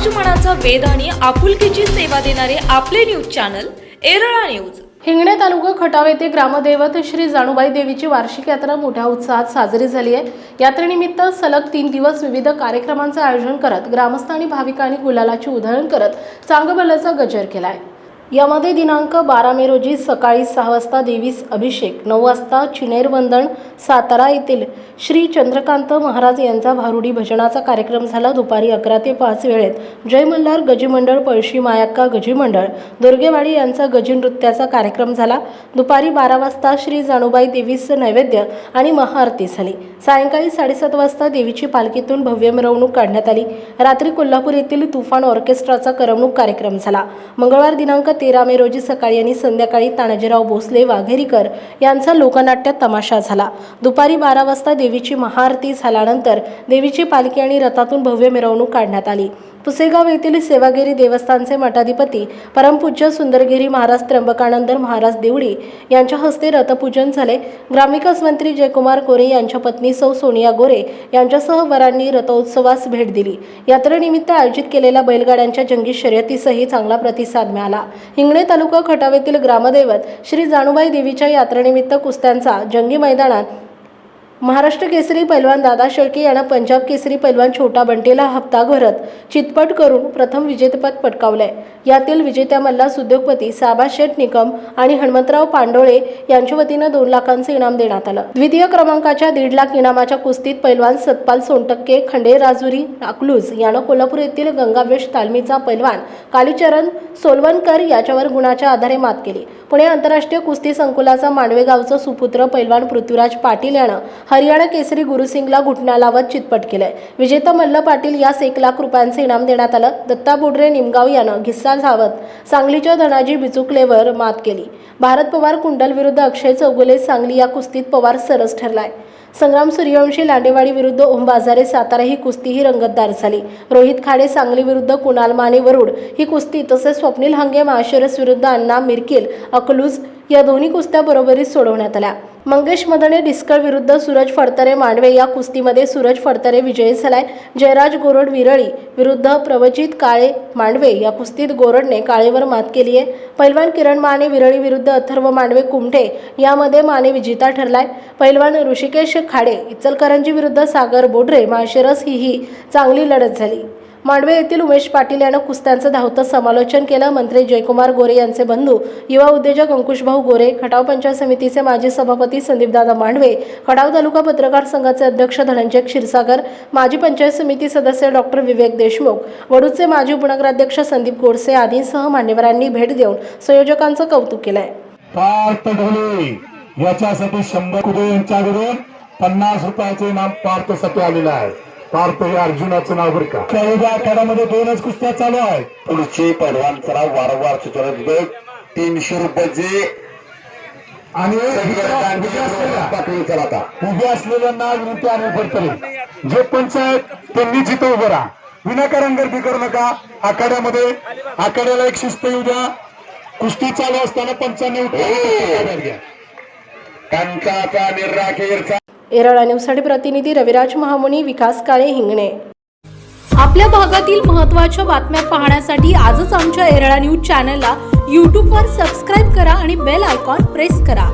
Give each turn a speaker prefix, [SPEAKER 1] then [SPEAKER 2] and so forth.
[SPEAKER 1] समाज मनाचा आणि आपुलकीची सेवा देणारे आपले news channel Erala news.
[SPEAKER 2] Hingane taluka Khatav येथे ग्रामदैवत श्री जाणूबाई देवीची वार्षिक यात्रा मोठ्या उत्साहात साजरी झाली आहे. यात्रेनिमित्त सलग तीन दिवस विविध कार्यक्रमांचं आयोजन करत ग्रामस्थ आणि भाविकांनी गुलालाची उधळण करत चांगबलाचा गजर केला आहे यामध्ये दिनांक बारा मे रोजी सकाळी सहा वाजता देवीस अभिषेक नऊ वाजता चिनेर वंदन सातारा येथील श्री चंद्रकांत महाराज यांचा भारुडी भजनाचा कार्यक्रम झाला. दुपारी अकरा ते पाच वेळेत जय मल्हार गजीमंडळ पळशी मायाक्का गजीमंडळ दुर्गेवाडी यांचा गजी नृत्याचा कार्यक्रम झाला. दुपारी बारा वाजता श्री जाणूबाई देवीस नैवेद्य आणि महाआरती झाली. सायंकाळी साडेसात वाजता देवीची पालखीतून भव्य मिरवणूक काढण्यात आली. रात्री कोल्हापूर येथील तुफान ऑर्केस्ट्राचा करमणूक कार्यक्रम झाला. मंगळवार दिनांक तेरा मे रोजी सकाळी आणि संध्याकाळी तानाजीराव भोसले वाघेरीकर यांचा लोकनाट्य तमाशा झाला. दुपारी बारा वाजता देवीची महाआरती झाल्यानंतर देवीची पालखी आणि रथातून भव्य मिरवणूक काढण्यात आली. पुसेगाव येथील सेवागिरी देवस्थानचे मठाधिपती परमपूज्य सुंदरगिरी महाराज त्र्यंबकानंद महाराज देवडी यांच्या हस्ते रथपूजन झाले. ग्रामविकास मंत्री जयकुमार गोरे यांच्या पत्नी सौ सोनिया गोरे यांच्यासह वरांनी रथोत्सवास भेट दिली. यात्रेनिमित्त आयोजित केलेल्या बैलगाड्यांच्या जंगी शर्यतीसही चांगला प्रतिसाद मिळाला. हिंगणे तालुका खटावेतील ग्रामदैवत श्री जाणूबाई देवीच्या यात्रेनिमित्त कुस्त्यांचा जंगी मैदानात महाराष्ट्र केसरी पैलवान दादा शेळके यानं पंजाब केसरी पैलवान छोटा बंटेला हप्ता भरत चितपट करून प्रथम विजेतेपद पटकावलंय. यातील विजेत्या मल्लास उद्योगपती साबा शेठ निकम आणि हनुमंतराव पांडोळे यांच्या वतीनं दोन लाखांचं इनाम देण्यात आलं. द्वितीय क्रमांकाच्या दीड लाख इनामाच्या कुस्तीत पैलवान सतपाल सोनटक्के खंडे राजुरी अकलूज यानं कोल्हापूर येथील गंगावेश तालमीचा पैलवान कालीचरण सोलवणकर याच्यावर गुणाच्या आधारे मात केली. पुणे आंतरराष्ट्रीय कुस्ती संकुलाचा मांडवे गावचा सुपुत्र पैलवान पृथ्वीराज पाटील यानं हरियाणा केसरी गुरुसिंगला घुटणा लावत चितपट केलंय. विजेता मल्ल पाटील यास एक लाख रुपयांचं इनाम देण्यात आलं. दत्ता बुडरे निमगाव यानं घिस्सा धावत सांगलीच्या धनाजी बिचुकलेवर मात केली. भारत पवार कुंडल विरुद्ध अक्षय चौगुले सांगली या कुस्तीत पवार सरस ठरलाय. संग्राम सूर्यवंशी लांडेवाडी विरुद्ध ओम बाजारे सातारा ही कुस्ती ही रंगतदार झाली. रोहित खाडे सांगली विरुद्ध कुणाल माने वरुड. ही कुस्ती तसेच स्वप्नील हंगे माळशिरस विरुद्ध अण्णा मिरकिल अकलूज या दोन्ही कुस्त्या बरोबरीत सोडवण्यात आल्या. मंगेश मदने डिस्कळ विरुद्ध सूरज फडतरे मांडवे या कुस्तीमध्ये सूरज फडतरे विजयी झालाय. जयराज गोरड विरळी विरुद्ध प्रवचित काळे मांडवे या कुस्तीत गोरडने काळेवर मात केली आहे. पैलवान किरण माने विरळी विरुद्ध अथर्व मांडवे कुमठे यामध्ये माने विजेता ठरलाय. पैलवान ऋषिकेश खाडे इचलकरंजी विरुद्ध सागर बोडरे माळशिरस ही ही चांगली लढत झाली. मांडवे येथील उमेश पाटील यानं कुस्त्यांचं धावतं समालोचन केलं. मंत्री जयकुमार गोरे यांचे बंधू युवा उद्योजक अंकुशभाऊ गोरे खटाव पंचायत समितीचे माजी सभापती संदीपदादा मांडवे खटाव तालुका पत्रकार संघाचे अध्यक्ष धनंजय क्षीरसागर माजी पंचायत समिती सदस्य डॉक्टर विवेक देशमुख वडूचे माजी उपनगराध्यक्ष संदीप गोडसे आदींसह मान्यवरांनी भेट देऊन संयोजकांचं कौतुक केलंय.
[SPEAKER 3] याच्यासाठी शंभर यांच्याकडून पन्नास रुपयाचे इनाम पार्थसाठी आलेलं आहे. पार्थ हे अर्जुनाचं नाव बरं का? त्या उभ्या आखाड्यामध्ये दोनच कुस्त्या चालू आहेत.
[SPEAKER 4] पुढचे पैलवान सराव वारंवार सूचना देतो तीनशे रुपयाचे
[SPEAKER 3] आणि उभ्या असलेल्या-
[SPEAKER 4] पाठवून चला आता
[SPEAKER 3] उभ्या असलेल्यांना विनंती आम्ही पडतोय. जे पंच आहेत त्यांनी जिथं उभं राहा. विनाकारण गर्दी करू नका. आखाड्यामध्ये आखाड्याला एक शिस्त येऊ द्या. कुस्ती चालू असताना पंचांनी उठून घ्या
[SPEAKER 4] कंचाचा निर्राखेरचा
[SPEAKER 2] एरळा न्यूजसाठी प्रतिनिधी रविराज महामुनी विकास काळे हिंगणे.
[SPEAKER 1] आपल्या भागातील महत्त्वाच्या बातम्या पाहण्यासाठी आजच आमच्या एरळा न्यूज चॅनलला यूट्यूबवर सबस्क्राईब करा आणि बेल आयकॉन प्रेस करा.